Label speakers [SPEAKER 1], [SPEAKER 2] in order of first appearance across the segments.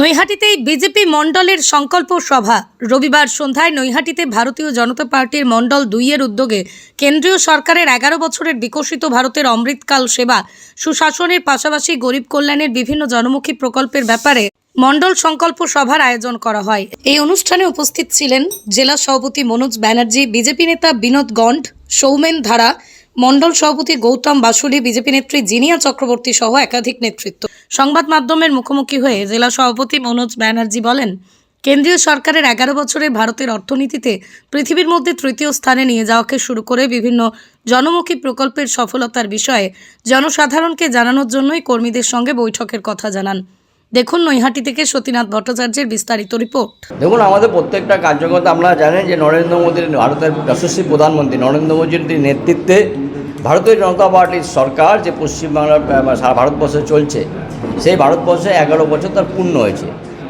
[SPEAKER 1] নৈহাটিতেই BJP মণ্ডলের সংকল্প সভা। রবিবার সন্ধ্যায় নৈহাটিতে ভারতীয় জনতা পার্টির মণ্ডল দুইয়ের উদ্যোগে কেন্দ্রীয় সরকারের এগারো বছরের বিকশিত ভারতের অমৃতকাল সেবা, সুশাসনের পাশাপাশি গরিব কল্যাণের বিভিন্ন জনমুখী প্রকল্পের ব্যাপারে মণ্ডল সংকল্প সভার আয়োজন করা হয়। এই অনুষ্ঠানে উপস্থিত ছিলেন জেলা সভাপতি মনোজ ব্যানার্জি, বিজেপি নেতা বিনোদ গণ্ড সৌমেন ধারা মণ্ডল সভাপতি গৌতম বাসুলি, বিজেপি নেত্রী জিনিয়া চক্রবর্তী সহ একাধিক নেতৃত্ব। সংবাদ মাধ্যমের মুখোমুখি হয়ে জেলা সভাপতি মনোজ ব্যানার্জি বলেন, কেন্দ্রীয় সরকারের এগারো বছরে ভারতের অর্থনীতিতে পৃথিবীর মধ্যে তৃতীয় স্থানে নিয়ে যাওয়াকে শুরু করে বিভিন্ন জনমুখী প্রকল্পের সফলতার বিষয়ে জনসাধারণকে জানানোর জন্যই কর্মীদের সঙ্গে বৈঠকের কথা জানান। দেখুন নৈহাটি থেকে সতীনাথ ভট্টাচার্যের বিস্তারিত রিপোর্ট।
[SPEAKER 2] দেখুন, আমাদের প্রত্যেকটা কার্যকর্তা, আপনারা জানেন যে নরেন্দ্র মোদীর, ভারতের প্রধানমন্ত্রী নরেন্দ্র মোদীর নেতৃত্বে ভারতীয় জনতা পার্টির সরকার যে পশ্চিমবাংলার সারা ভারতবর্ষে চলছে, সেই ভারতবর্ষে এগারো বছর তার পূর্ণ হয়েছে।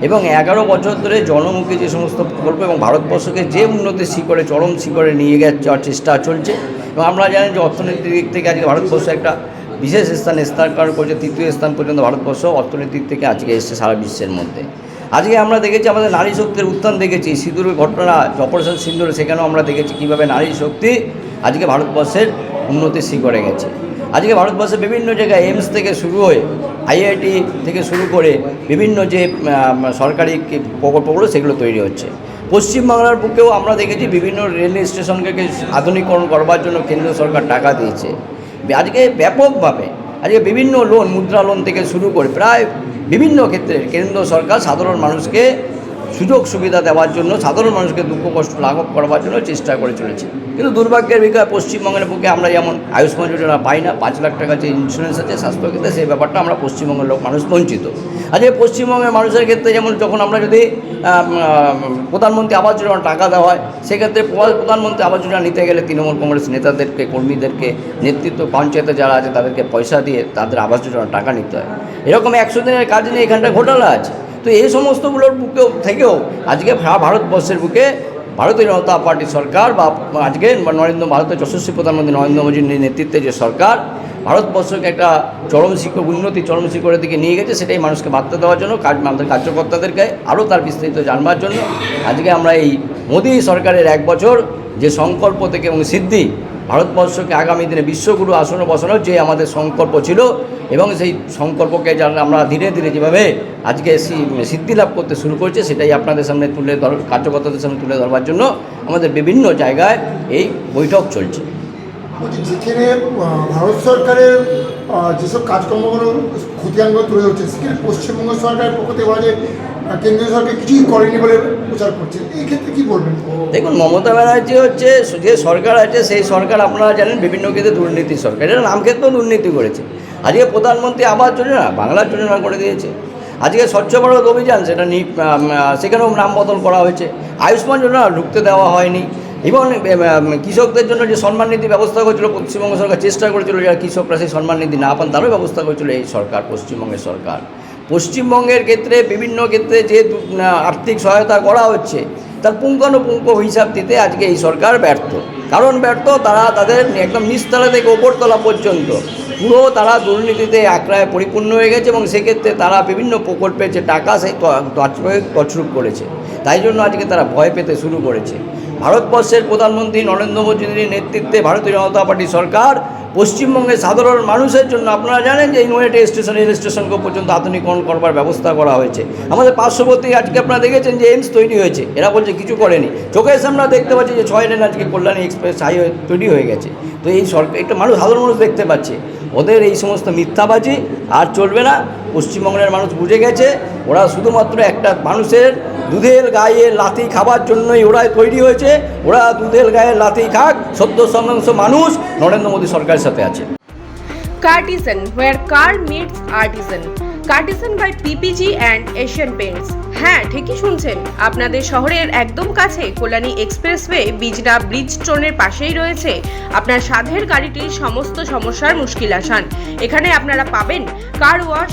[SPEAKER 2] এবং এগারো বছর ধরে জনমুখী যে সমস্ত প্রকল্প এবং ভারতবর্ষকে যে উন্নতির শিখরে, চরম শিখরে নিয়ে যাওয়ার চেষ্টা চলছে। এবং আমরা জানি যে অর্থনৈতিক দিক থেকে আজকে ভারতবর্ষ একটা বিশেষ স্থানে স্থান করেছে, তৃতীয় স্থান পর্যন্ত ভারতবর্ষ অর্থনৈতিক থেকে আজকে এসছে সারা বিশ্বের মধ্যে। আজকে আমরা দেখেছি আমাদের নারী শক্তির উত্থান দেখেছি, সিঁদুরের ঘটনা, অপারেশন সিন্দুর সেখানেও আমরা দেখেছি কীভাবে নারী শক্তি আজকে ভারতবর্ষের উন্নতির শিখরে গেছে। আজকে ভারতবর্ষের বিভিন্ন জায়গায় এইমস থেকে শুরু হয়ে আইআইটি থেকে শুরু করে বিভিন্ন যে সরকারি প্রকল্পগুলো সেগুলো তৈরি হচ্ছে। পশ্চিমবাংলার বুকেও আমরা দেখেছি বিভিন্ন রেল স্টেশনকে আধুনিকরণ করবার জন্য কেন্দ্র সরকার টাকা দিয়েছে। আজকে ব্যাপকভাবে আজকে বিভিন্ন লোন মুদ্রা লোন থেকে শুরু করে প্রায় বিভিন্ন ক্ষেত্রে কেন্দ্র সরকার সাধারণ মানুষকে সুযোগ সুবিধা দেওয়ার জন্য, সাধারণ মানুষকে দুঃখ কষ্ট লাঘব করবার জন্য চেষ্টা করে চলেছে। কিন্তু দুর্ভাগ্যের বিষয়, পশ্চিমবঙ্গের পক্ষে আমরা যেমন আয়ুষ্মান যোজনা পাই না, পাঁচ লাখ টাকা যে ইন্স্যুরেন্স আছে, স্বাস্থ্যক্ষেত্রে সেই ব্যাপারটা আমরা পশ্চিমবঙ্গের লোক, মানুষ বঞ্চিত। আজকে পশ্চিমবঙ্গের মানুষের ক্ষেত্রে যেমন যখন আমরা যদি প্রধানমন্ত্রী আবাস যোজনা টাকা দেওয়া হয়, সেক্ষেত্রে প্রধান- প্রধানমন্ত্রী আবাস যোজনা নিতে গেলে তৃণমূল কংগ্রেস নেতাদেরকে, কর্মীদেরকে, নেতৃত্ব পঞ্চায়েতে যারা আছে তাদেরকে পয়সা দিয়ে তাদের আবাস যোজনার টাকা নিতে হয়। এরকম একশো দিনের কাজ নিয়ে এখানটা ঘোটালা আছে তো এই সমস্তগুলোর বুকেও থেকেও আজকে ভারতবর্ষের বুকে ভারতীয় জনতা পার্টি সরকার বা আজকে নরেন্দ্র ভারতের যশস্বী প্রধানমন্ত্রী নরেন্দ্র মোদীর নেতৃত্বে যে সরকার, ভারতবর্ষকে একটা চরম শিক্ষক উন্নতি চরম শিখরের দিকে নিয়ে গেছে, সেটাই মানুষকে বার্তা দেওয়ার জন্য, কাজ আমাদের কার্যকর্তাদেরকে আরও তার বিস্তারিত জানবার জন্য। আজকে আমরা এই মোদী সরকারের এক বছর যে সংকল্প থেকে এবং সিদ্ধি ভারতবর্ষকে আগামী দিনে বিশ্বগুরু আসনে বসানোর যে আমাদের সংকল্প ছিল এবং সেই সংকল্পকে যারা আমরা ধীরে ধীরে যেভাবে আজকে সিদ্ধি লাভ করতে শুরু করছে সেটাই আপনাদের সামনে তুলে ধর কার্যকর্তাদের সামনে তুলে ধরবার জন্য আমাদের বিভিন্ন জায়গায় এই বৈঠক চলছে।
[SPEAKER 3] যেখানে ভারত সরকারের যেসব কাজকর্মগুলো খতিয়ানগুলো তুলে ধরছে সেখানে পশ্চিমবঙ্গ সরকারের পক্ষ থেকে বলা যে আহ, কেন্দ্রীয় সরকার কিছুই করেনি বলে প্রচার এই ক্ষেত্রে কি বলবেন?
[SPEAKER 2] দেখুন, মমতা ব্যানার্জি হচ্ছে, যে সরকার আছে, সেই সরকার আপনারা জানেন, বিভিন্ন ক্ষেত্রে দুর্নীতি সরকার। এটা নাম ক্ষেত্রেও দুর্নীতি করেছে। আজকে প্রধানমন্ত্রী আবাস যোজনা, বাংলার যোজনা করে দিয়েছে। আজকে স্বচ্ছ ভারত অভিযান, সেটা সেখানেও নাম বদল করা হয়েছে। আয়ুষ্মান যোজনা ঢুকতে দেওয়া হয়নি। এবং কৃষকদের জন্য যে সম্মান নিধি ব্যবস্থা করেছিল, পশ্চিমবঙ্গ সরকার চেষ্টা করেছিল যারা কৃষকরা সেই সম্মান নিধি না পান, তারও ব্যবস্থা করেছিল এই সরকার, পশ্চিমবঙ্গের সরকার। পশ্চিমবঙ্গের ক্ষেত্রে, বিভিন্ন ক্ষেত্রে যে আর্থিক সহায়তা করা হচ্ছে, তার পুঙ্খানুপুঙ্খ হিসাব দিতে আজকে এই সরকার ব্যর্থ। কারণ ব্যর্থ তারা তাদের একদম নিচতলা থেকে ওপরতলা পর্যন্ত। পুরো তারা দুর্নীতিতে আক্রায় পরিপূর্ণ হয়ে গেছে এবং সেক্ষেত্রে তারা বিভিন্ন প্রকল্পের যে টাকা সেই তছরূপ করেছে। তাই জন্য আজকে তারা ভয় পেতে শুরু করেছে। ভারতবর্ষের প্রধানমন্ত্রী নরেন্দ্র মোদীর নেতৃত্বে ভারতীয় জনতা পার্টি সরকার পশ্চিমবঙ্গের সাধারণ মানুষের জন্য আপনারা জানেন যে নৈহাটি স্টেশন রেল স্টেশনকে পর্যন্ত আধুনিকরণ করবার ব্যবস্থা করা হয়েছে। আমাদের পার্শ্ববর্তী আজকে আপনারা দেখেছেন যে এইমস তৈরি হয়েছে। এরা বলছে কিছু করেনি। চোখের সামনে দেখতে পাচ্ছি যে ছয় লেন আজকে কল্যাণী এক্সপ্রেস হাইওয়ে তৈরি হয়ে গেছে। তো এই সরকার, একটা মানুষ, সাধারণ মানুষ দেখতে পাচ্ছে। ওদের এই সমস্ত মিথ্যাবাজি আর চলবে না। পশ্চিমবঙ্গের মানুষ বুঝে গেছে ওরা শুধুমাত্র একটা মানুষের দুধের গায়ে লাথি খাবার জন্যই ওরা তৈরি হয়েছে ওরা দুধের গায়ে লাথি খাক সত্তর শতাংশ মানুষ নরেন্দ্র মোদী সরকারের সাথে আছে।
[SPEAKER 4] Cartisan, where car meets artisan. Cartisan by PPG and Asian Paints হ্যাঁ ঠিকই শুনছেন। আপনাদের শহরের একদম কাছে কল্যাণী এক্সপ্রেসওয়ে বিজনা ব্রিজ স্টোনের পাশেই রয়েছে আপনার সাধের গাড়িটির সমস্ত সমস্যার মুশকিল আসান। এখানে আপনারা পাবেন car wash